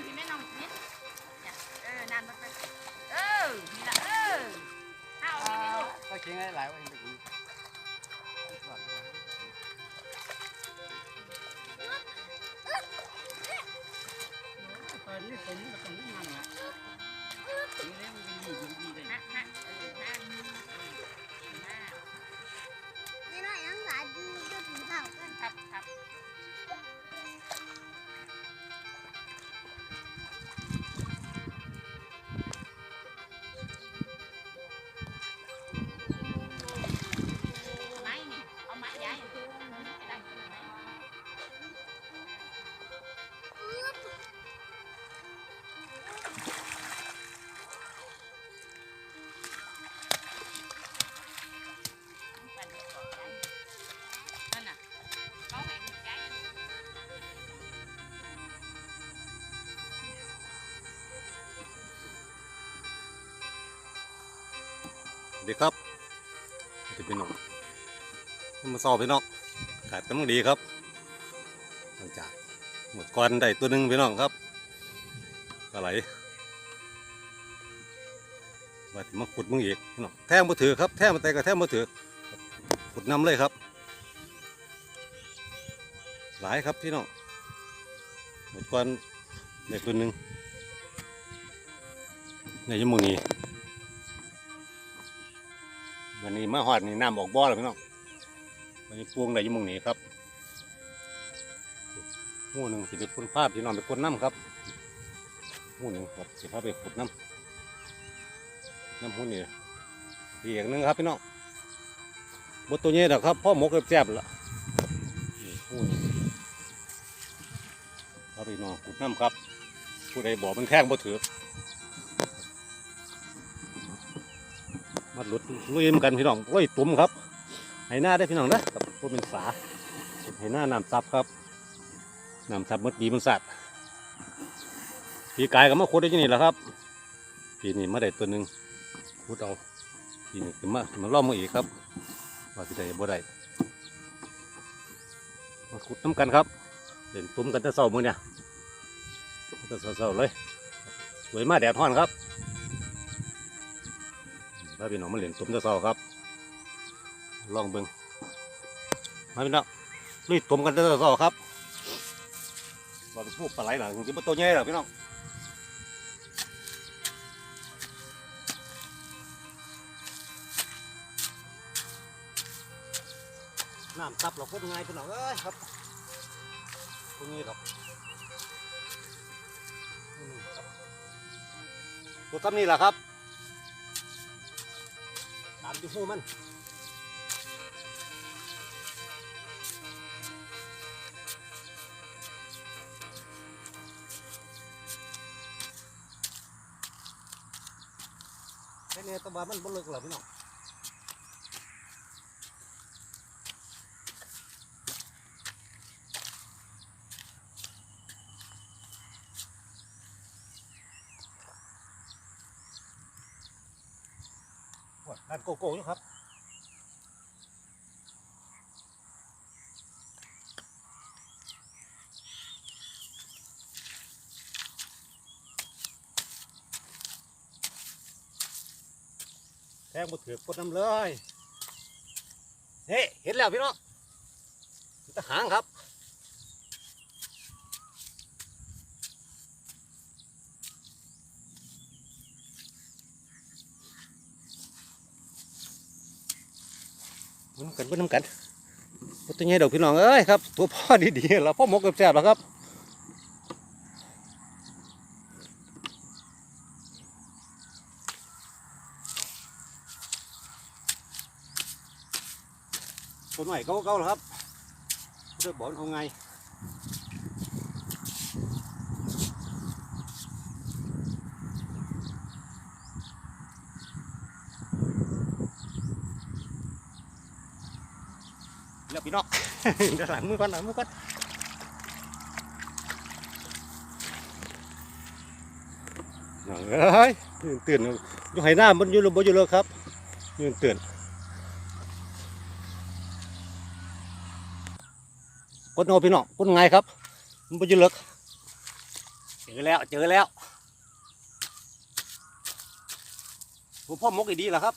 านพี่แม่น้องนิดเนี่ยเออนานมันไปเออนี่ละเออถ้าเอาพี่นี่ลูก ก็เชียงหลายวันไปกินตอนนี้ผม ดีครับจะเป็นนกมาสอบพี่น้องขายกำลังดีครับหลังจากหมดก่อนได้ตัวหนึ่งพี่น้องครับปลาไหลว่าที่มาขุดมึงอีกพี่น้องแท่งมาถือครับแท่งมาแต่ก็แท่งมาถือขุดนำเลยครับ หลายครับพี่น้องหมดก่อนได้ตัวหนึ่งในยมงนี้ วันนี้มาหอดนี่น้ำออกบ่อแล้วพี่น้องวันนี้ปวงได้ยี่มองนี้ครับหมู่หนึ่งสิไปพ่นภาพพี่น้องไปพ่นน้ำครับหมู่หนึ่งครับสิพาไปขุดน้ำน้ำหูนี่อีกอย่างหนึงครับพี่น้องบตัวนี้นะครับพ่อหมกแซ่บละหมู่นี้พาไปน้องขุดน้ำครับผู้ใดบอกมันแท่งบ่ถือ มาหลุดลุยมกันพี่น้องลุยตุ่มครับให้หน้าได้พี่น้องนะครับพวกเป็นสาให้หน้าน้ำซับครับน้ำซับมันดีมันสัตว์ปีกายก็มาขุดได้ที่นี่แหละครับปีนี้มาได้ตัวหนึ่งขุดเอาปีนี้ขึ้นมามาล่อมมาอีกครับว่าที่ใดบ่ได้มาขุดน้ำกันครับเล่นตุ่มกันแต่เช้ามือเนี่ยแต่เช้าๆเลยสวยมากแดดร้อนครับ พาพี่น้องมาเล่นตุ่มตะเซาครับ ลองเบิ่งมาพี่น้องลุยตุ่มกันตะเซาครับว่าเป็นพวกปลาไหลหลังที่มันตัวใหญ่หรอพี่น้องน้ำซับเราโคตรง่ายพี่น้องเอ้ยครับตรงนี้ครับอืมครับตัวซ้ำนี่แหละครับ ดูหูมันแค่นี้ตัวบ้ามันบ่เลิกหรอพี่น้อง โกโก้อยู่ครับแทงบดถือกดน้ำเลย เฮ้ เห็นแล้วพี่น้องทหารครับ น้ำกันมันำกันบดตัวใหญ่ดอกพี่น้องเอ้ยครับตัวพ่อดีๆแล้วพ่อหมกกับแซ่บแล้วครับตัวใหม่เก่าๆแล้วครับเรื่องบอลเอาไงแล้วพี่น้อง เดี๋ยวหลังมือก่อนหลังมือก่อนน้องเอ้ยตื่นตื่นอยู่ไหหน้ามันอยู่หรือบ่อยู่เลยครับยืนตื่นกดโนพี่น้องกดไงครับ มันไปยืนเลิกเจอแล้วเจอแล้วผมพ่อมกอีดีแล้วครับ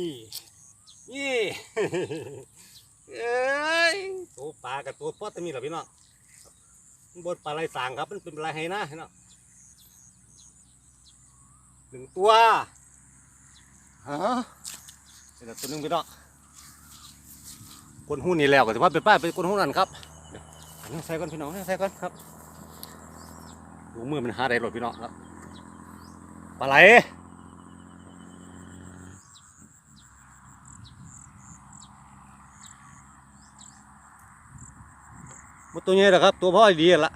นี่นี่เอ้ยตัวปลากับตัวพอดจะมีเหรอพี่น้องมันบนปลาไหลสางครับ มันเป็นปลาไหนะพี่น้องหนึ่งตัวฮะเดี๋ยวตัวหนึงพี่น้องคนหู้นี่แล้วก็ถือว่าเป็นป้าเป็นคนหู้นั่นครับเดี๋ยวอันนี้ใส่ก่อนพี่น้องอันนี้ใส่ก่อนครับดูมือมันหาได้หรอพี่น้องครับปลาไหล มดตัวนี้แหละครับ ตัวพ่อดีละ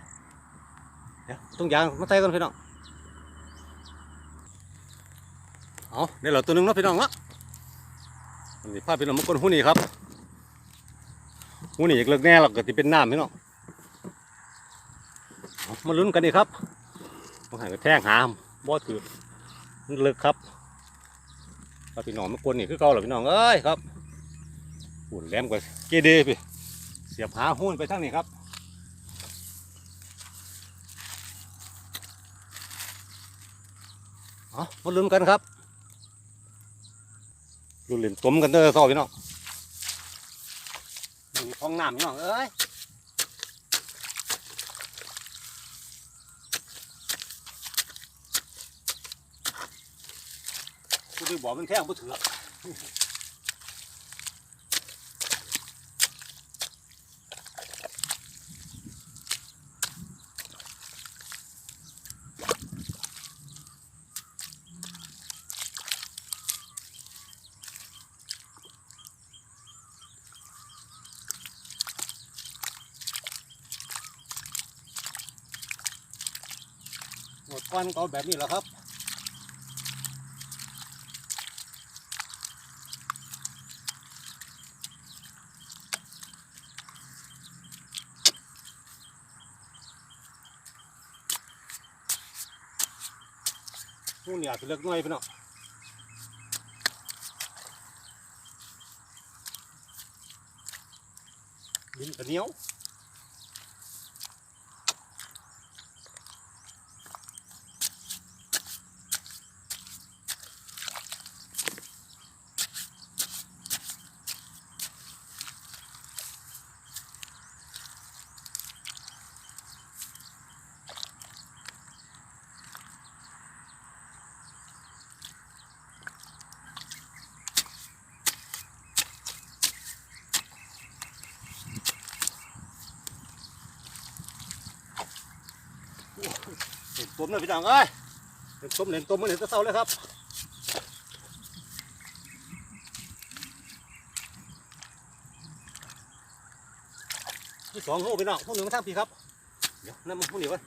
เดี๋ยวต้องยางมาใส่กันพี่น้องเอาเนี่ยเหราตัวหนึงเนาะพี่น้องเนาะนนี้พาพี่น้องมากดหูนี่ครับหูนี่อีกเลิกแน่หรอกก็จะเป็นน้ำพี่น้องมาลุ้นกันดีครับต้องหันกระแทงหามบอถือมันเลิกครับพาพี่น้องมากดนี่คือเก่าหรอพี่น้องเอ้ยครับหุ่นแหลมกว่าเกเดพี่เสียบหาหุ้นไปทั้งนี้ครับ เอา มาลุ้นกันครับลุ้นเล่นต้มกันเด้อซอพี่น้องดูท้องน้ำพี่น้องเอ้ยกูไปบอกมันแท่งบ่ถือ หมดควันก็เอาแบบนี้แหละครับนู่นเนี่ยจะเลือกหน่อยพี่น้องดินกระเนียว เห็นต้มเลยพี่น้องเอ้ยเห็นต้มเห็นต้มมันเห็นแตะเศร้าเลยครับที่สองหูพี่น้องหูหนึ่งมาทางพี่ครับ เดี๋ยวนั่นมันหูนี่วะ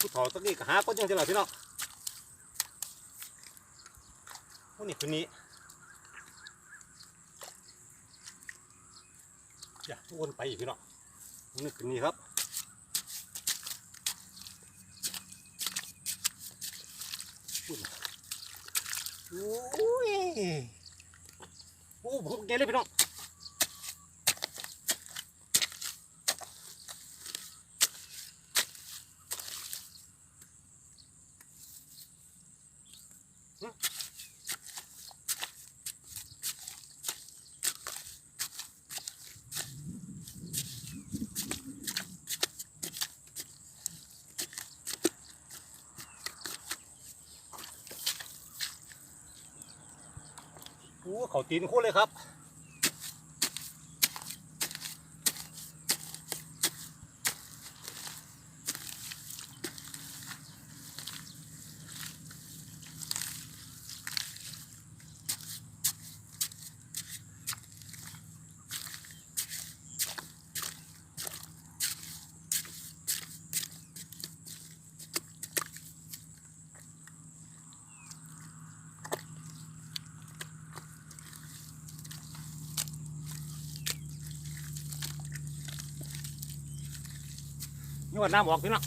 ผู้ถอตะกี้ก็ หาก็ยังจะหลับพี่น้องหูนี่คืนนี้อย่าวนไปอีกพี่น้องหูนี่คืนนี้ครับโอ้ยโอ้ผมเกลเลยพี่น้อง ตีนคู่เลยครับ นี่ว่าน้ำออกพี่น้อง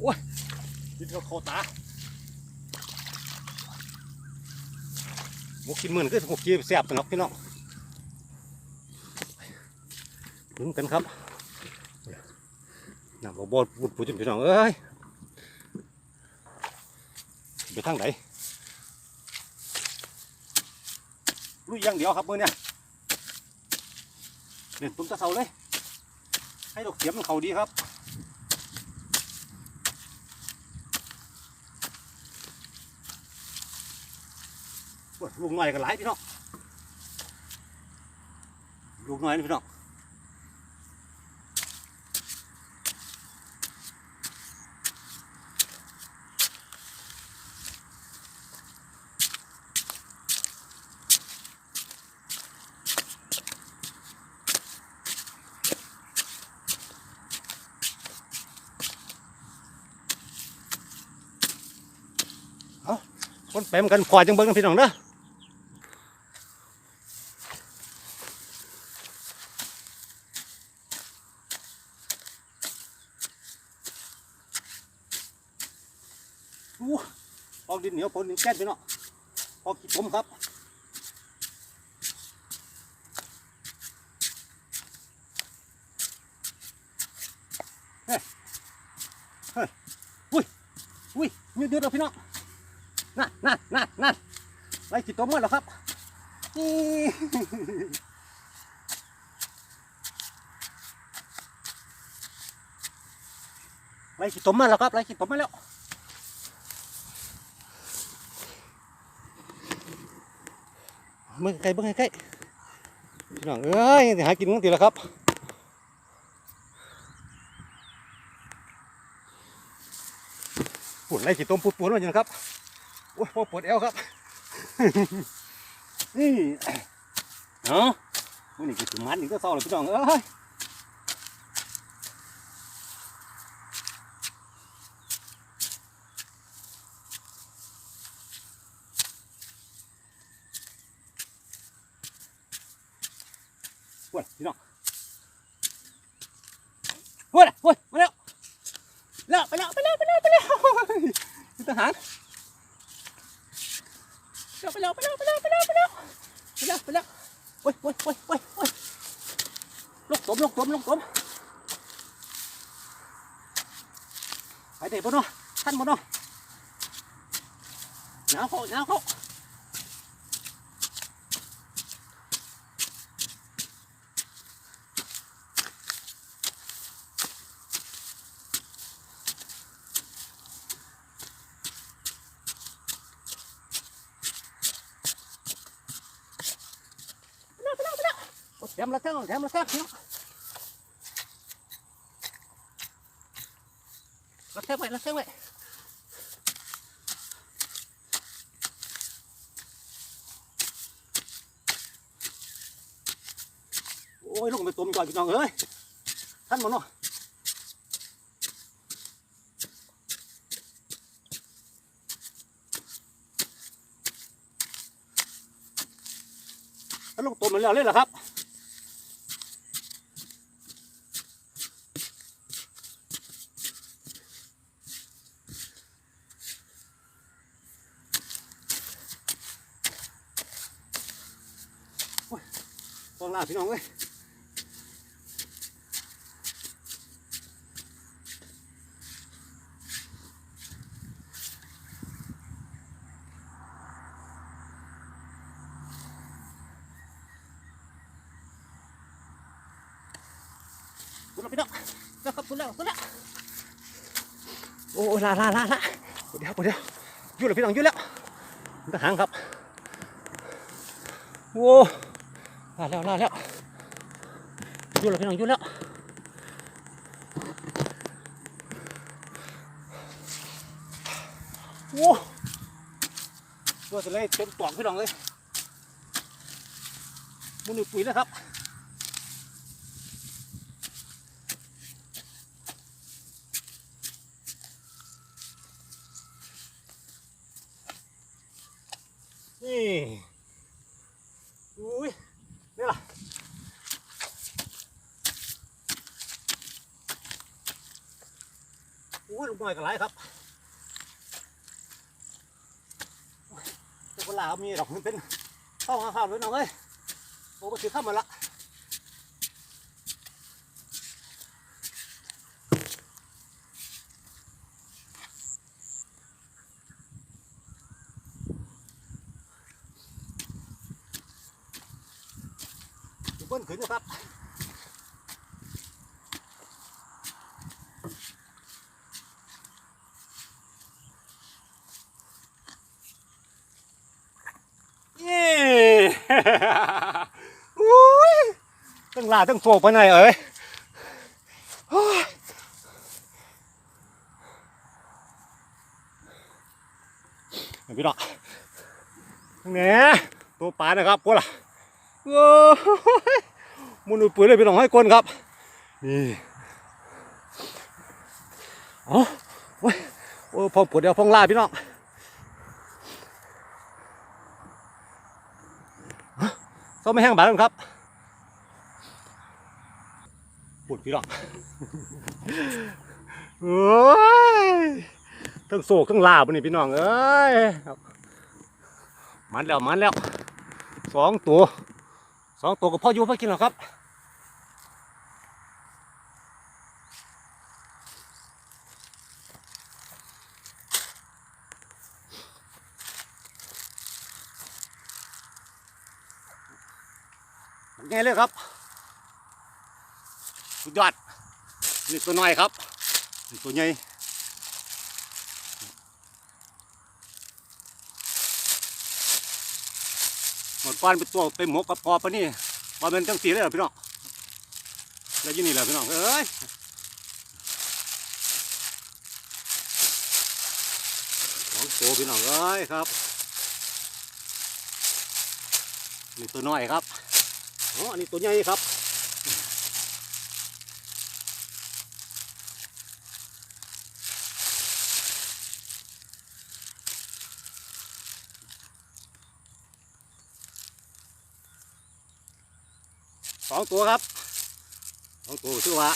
โอ้ยกินกับโคตาหมูกินหมื่นก็หมูกีแซ่บสนับพี่น้องลุ้นกันครับน้ำบ่บ่ปุดปุดจนพี่น้องเอ้ยไปทางไหนลุยอย่างเดียวครับมือเนี่ยเด่นตุ้มตะเสาเลย ให้ดอกเข็มมันเขาดีครับโอ้ย ลูกน้อยก็หลายพี่น้องลูกน้อยนี่พี่น้องคนไปเหมือนกันพอจังเบิ้งพี่น้องเด้อออกดินเหนี ยวผลดินแก้นพี่น้องออกขี้ผมครับเฮ้ยเฮ้ยอุ้ยอุ้ยยืดยืดเอาพี่น้องนั่นนั่นนั่นนั่นไล่จิตตัวมันแล้วครับนี่ไล่จิตตัวมันแล้วครับไล่จิตตัวมันแล้ว เบิ่งไกลเบิ่งไกลพี่น้องเอ้ยหากินกันทีแล้วครับปุ่นไล่จิตตัวปุ่นปุ่นมาอยู่นะครับโอ้ยพอปวดเอวครับนี่เนาะวันนี้กินมันนี่ก็เศร้าเลยพี่น้องเอ้ย ปวดพี่น้องปวดปวดมาแล้วแล้วไปแล้วไปแล้วไปแล้วไปแล้วทหารไปแล้วไปแล้วไปแล้วไปแล้วไปแล้วไปแล้วไปแล้วโอ้ยโอ้ยโอ้ยโอ้ยโอ้ยลกสมลกสมลกสมไปเด็กบ่เนาะท่านบ่เนาะหนาวเขาหนาวเขาโอ้ยแถมละเท่าแถมละเท่าเนาะละเท่าไว้ละเท่าไว้โอ้ยลงไปต้มก่อนพี่น้องเอ้ยท่านบ่เนาะท่านลงต้มมันแล้วเลยเหรอครับ ฟองลาพี่น้องเว้ยคุณแล้วพี่น้องแล้วครับคุณแล้วคุณแล้วโอ้ยลาลาลาลาเดี๋ยวเดี๋ยวอยุ่แล้วพี่น้องอยุ่แล้วทหารครับโอ้ ลาแล้วลาแล้วยุ่แล้วพี่น้องยุ่แล้วโอ้ตัวจะเลยเต็มปล่องพี่น้องเลยมุนปุ๋ยนะครับนี่อุ้ย นี่ล่ะ น่อยก็หลายครับตัวปลาเขามีดอกมันเป็นเข้าข้าวด้วยน้องเอ้ยโอ้ก็ถือข้ามมาละเบิ้ลขึ้นนะครับ เย้ อุ้ยตั้งลาตั้งโฟกไปไหนเอ้ยพี่น้องเนี่ยตัวปลานะครับพวกล่ะโอ้มุนอุปุ๋ยเลยพี่น้องให้คนครับ นี่อ๋อโอ้ยโอ้ยพอปวดเดี๋ยวพองลาพี่น้องส้มไม่แห้งบาดครับ ปวดพี่น้องโอ้ยทั้งโศกทั้งลาบนี่พี่น้องเอ้ยครับมันแล้วมันแล้วสองตัวสองตัวกับพ่ออยู่พ่อกินหรอครับไงเลยครับสุด ยอดนี่ตัวน้อยครับนี่ตัวใหญ่หมดก้อนเป็นตัวเต็มหมกกับพอปะนี่มาเป็นจังสีเลยเหรอพี่น้องแล้วยี่นี่แหละพี่น้องเอ้ยของโตพี่น้องเอ้ยครับนี่ตัวน้อยครับอ๋ออันนี้ตัวใหญ่ครับ องตัวครับสองตัวชื่อว่า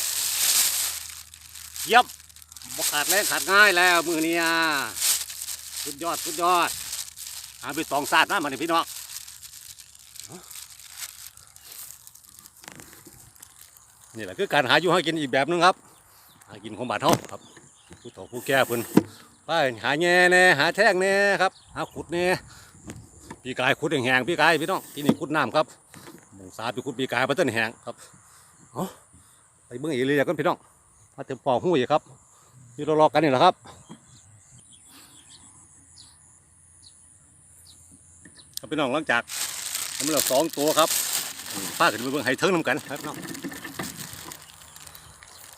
เยี่ยมบกขาดแรงขาดง่ายแล้วมือเนี้ยสุดยอดสุดยอดหาไปตองซาดนะมันพี่น้องนี่แหละคือการหาอยู่หากินอีกแบบนึงครับ หากินของบาดเฮาครับผู้เฒ่าผู้แก่เพิ่นไปหาแง่แน่หาแท่งแน่ครับ หาขุดแน่พี่กายขุดแห้งๆพี่กายพี่น้องที่นี่ขุดน้ำครับ หมูสาไปขุดพี่กายมาต้นแหงครับเอาไปเบิ่งอีกเลยกันพี่น้องมาเต็มปอกหู้อีกครับที่เรารอกันนี่แหละครับครับพี่น้องหลังจากทำแล้วสองตัวครับพาขึ้นไปเบิ่งไห้เทิงน้ำกันครับพี่น้อง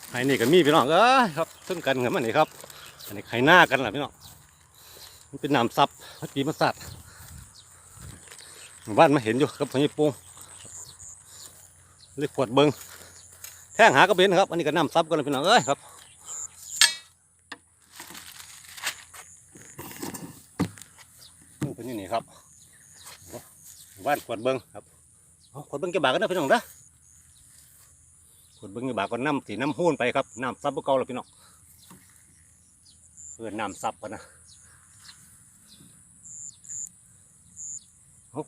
ไข่นี่ก็มีพี่น้องเอ้ยครับซึ่งกันกับมันนี่ครับอันนี้ไข่หน้ากันแหละพี่น้องมันเป็นน้ำซับมันปีมันสัตว์บ้านมาเห็นอยู่ครับพญปู เลยขวดเบิงแท่งหากระเบนครับ อันนี้ก็น้ำซับกันเลยพี่น้องเอ้ยครับนี่เป็นยังนี่ครับหมู่บ้านขวดเบิงครับขวดเบิงจะบากกันนะพี่น้องเด้อขุดเบิ้งอยู่บากก็น้ำสีน้ำหูนไปครับน้ำซับพวกเก่าแล้วพี่น้องเพื่อน้ำซับกันนะ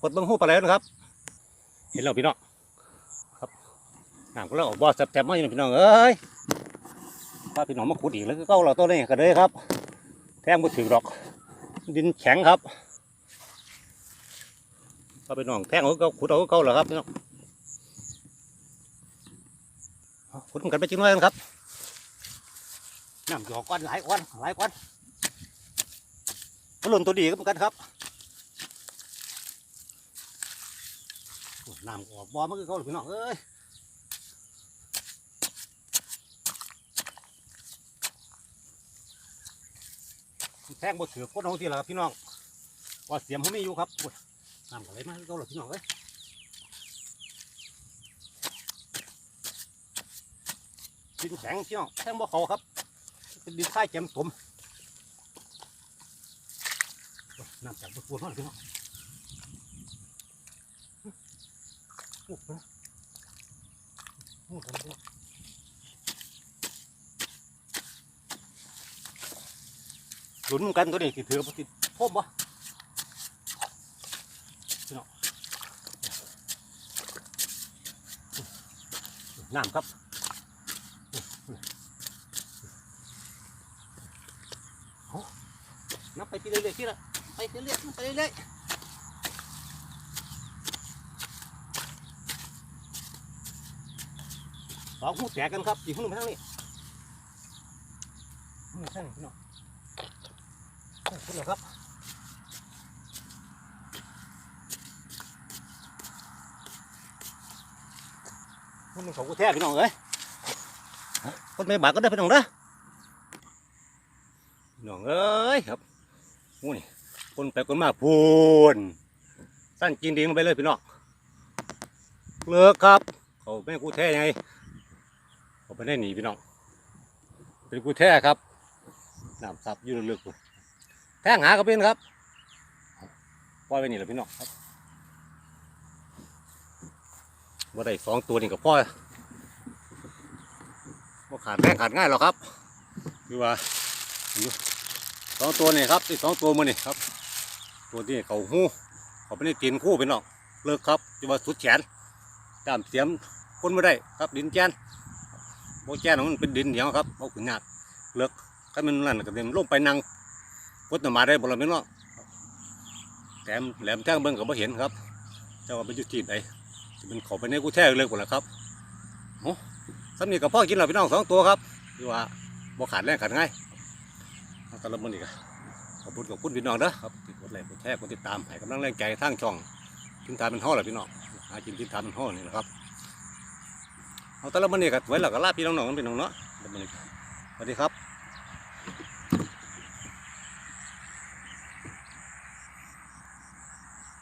ขุดเบิ้งหูไปแล้วนะครับ เห็นแล้วพี่น้อง น้ำก็เริ่มออกบ่อแซ่บๆมาอยู่พี่น้องเอ้ยพาพี่น้องมาขุดอีกแล้วก็เก่าเราตัวนี้กันเลยครับ แทงบ่ถึงหรอก ดินแข็งครับพาพี่น้องแทงเอาก็ขุดเอาก็เก่าแล้วครับพี่น้องขุดกันไปจริงเลยนครับน้ำหยอกก้อนหลายก้อนหลายก้อนก็หล่นตัวดีก็เหมือนกันครับโอ้น้ำออกบ่อมันก็เขาพี่น้องเอ้ย แทงบ่ถือก้นเอาทีละครับพี่น้องว่าเสียมเขาไม่อยู่ครับน้ำอะไรมาเขาหรอพี่น้องเอ้ยดินแข็งพี่น้องแข็งบ่เขาครับเป็นดินทรายเจ็มสมน้ำจากบนปูนห้องพี่น้องโอ้โหโอ้โห นเหมือนกันตัวนี้สิถือบ่ติดพบบ่น้ำครับเอานับไปทีเรื่อยๆที่ละไปเรื่อยๆไปเรื่อยๆสองหูแตกกันครับอีกหูหนึ่งไปทางนี้หูหนึ่งทางนี้พี่น้อง ขึ้นเลยครับคนหนึ่งเขาก็แท้พี่น้องเอ้ยคนไม่บาดก็ได้พี่น้องนะพี่น้องเอ้ยครับโอ้นี่คนไปคนมาพูนสั้นกินดิงลงไปเลยพี่น้องเลิกครับเขาไม่กูแท้ยังไงเขาไปได้หนีพี่น้องเป็นกูแท้ครับน้ำซับอยู่ลึกๆพุ่ แทงหากระเป็นครับปล่อยไปนี่แหละพี่น้องครับว่าได้สองตัวนี่กับพ่อว่าขาดแรงขาดง่ายหรอกครับ คือว่าสองตัวนี่ครับที่สองตัวมือนี่ครับ ตัวที่เขาหูเขาไม่ได้ตีนคู่พี่น้องเลิกครับจะว่าสุดแขนตามเสียมคนไม่ได้ครับดินแกนโบแกนของมันเป็นดินเหนียวครับเอาขึ้นยากเลิกก็มันนั่นก็เดินลงไปนั่ง พุทธมาได้บ่ละแม่นเนาะแหลมแหลมแท่งเบิ่งก็บ่เห็นครับเจ้าว่าไปอยู่ที่ไหนสิเป็นเขาไปในกูแท้เลยพุ่นล่ะครับโอ้สำนีกับพ่อกินแล้วพี่น้องสองตัวครับที่ว่าบ่ขาดแรงขาดง่ายเอาตะลมื้อนี้ก็ขอบคุณขอบคุณพี่น้องเด้อครับที่กดไลค์กดแชร์กดติดตามให้กำลังแรงใจทางช่องทินทานเป็นห่อแหละพี่น้องหากินทินทานเป็นห่อนี่แหละครับเอาตะลมื้อนี้ก็ไว้แล้วก็ลาพี่น้องๆกันพี่น้องเนาะตะลมื้อนี้ก็สวัสดีครับ